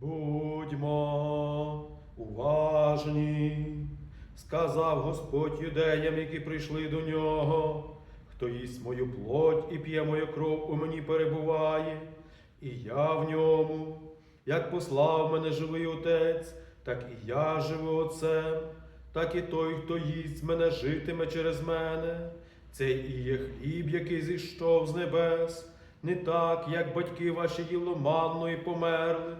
Будьмо уважні, сказав Господь юдеям, які прийшли до нього. Хто їсть мою плоть і п'є мою кров, у мені перебуває, і я в ньому. Як послав мене живий Отець, так і я живу Отцем, так і той, хто їсть мене, житиме через мене. Це і є хліб, який зійшов з небес, не так, як батьки ваші їло манну і померли.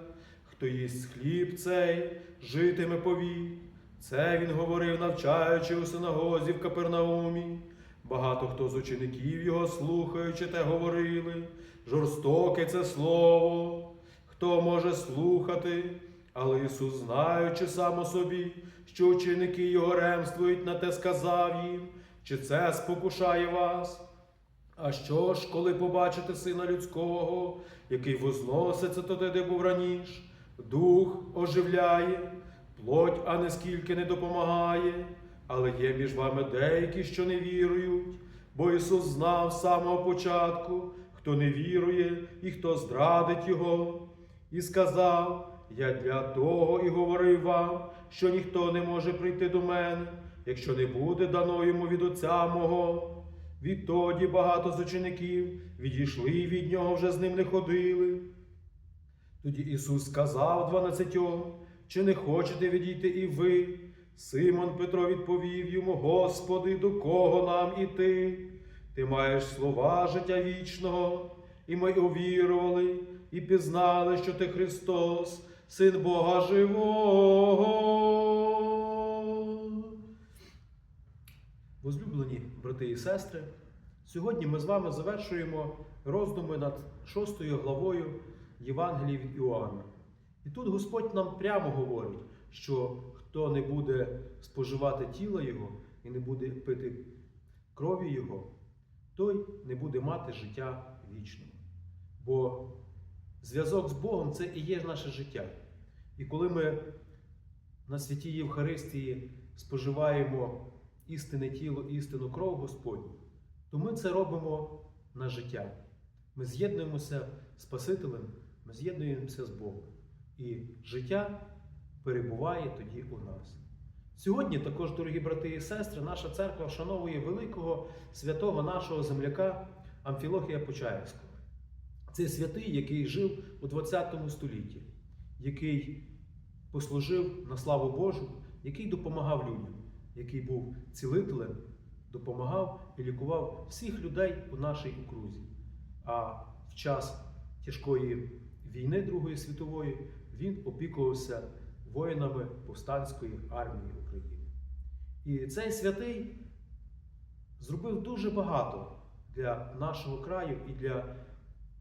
Хто їсть хліб цей, житиме повік. Це він говорив, навчаючи у синагозі в Капернаумі. Багато хто з учеників його слухаючи, те говорили, жорстоке це слово, хто може слухати, але Ісус, знаючи сам у собі, що ученики його ремствують на те, сказав їм, чи це спокушає вас? А що ж, коли побачите сина людського, який возноситься туди, де був раніш, дух оживляє, плоть, а не скільки не допомагає, але є між вами деякі, що не вірують, бо Ісус знав з самого початку, хто не вірує і хто зрадить Його, і сказав: Я для того і говорив вам, що ніхто не може прийти до мене, якщо не буде дано йому від Отця мого. Відтоді багато з учеників відійшли від нього, вже з ним не ходили. Тоді Ісус сказав дванадцятьом, чи не хочете відійти і ви? Симон Петро відповів йому, Господи, до кого нам іти? Ти маєш слова життя вічного, і ми увірували, і пізнали, що ти Христос, Син Бога Живого. Возлюблені брати і сестри, сьогодні ми з вами завершуємо роздуми над шостою главою Євангелії від Іоанна. І тут Господь нам прямо говорить, що хто не буде споживати тіло Його і не буде пити крові Його, той не буде мати життя вічного. Бо зв'язок з Богом це і є наше життя. І коли ми на святій Євхаристії споживаємо істинне тіло, істинну кров Господню, то ми це робимо на життя. Ми з'єднуємося з Спасителем, ми з'єднуємося з Богом. І життя перебуває тоді у нас. Сьогодні також, дорогі брати і сестри, наша церква вшановує великого святого нашого земляка Амфілохія Почаївського. Це святий, який жив у 20 столітті, який послужив на славу Божу, який допомагав людям, який був цілителем, допомагав і лікував всіх людей у нашій окрузі. А в час тяжкої війни Другої світової він опікувався воїнами повстанської армії України. І цей святий зробив дуже багато для нашого краю і для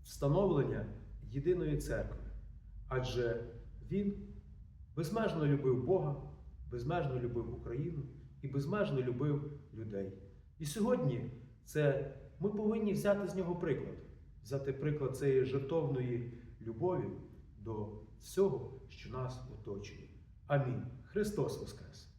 встановлення єдиної церкви. Адже він безмежно любив Бога, безмежно любив Україну і безмежно любив людей. І сьогодні це ми повинні взяти з нього приклад, взяти приклад цієї жертовної любові до всього, що нас оточує. Амінь. Христос Воскрес!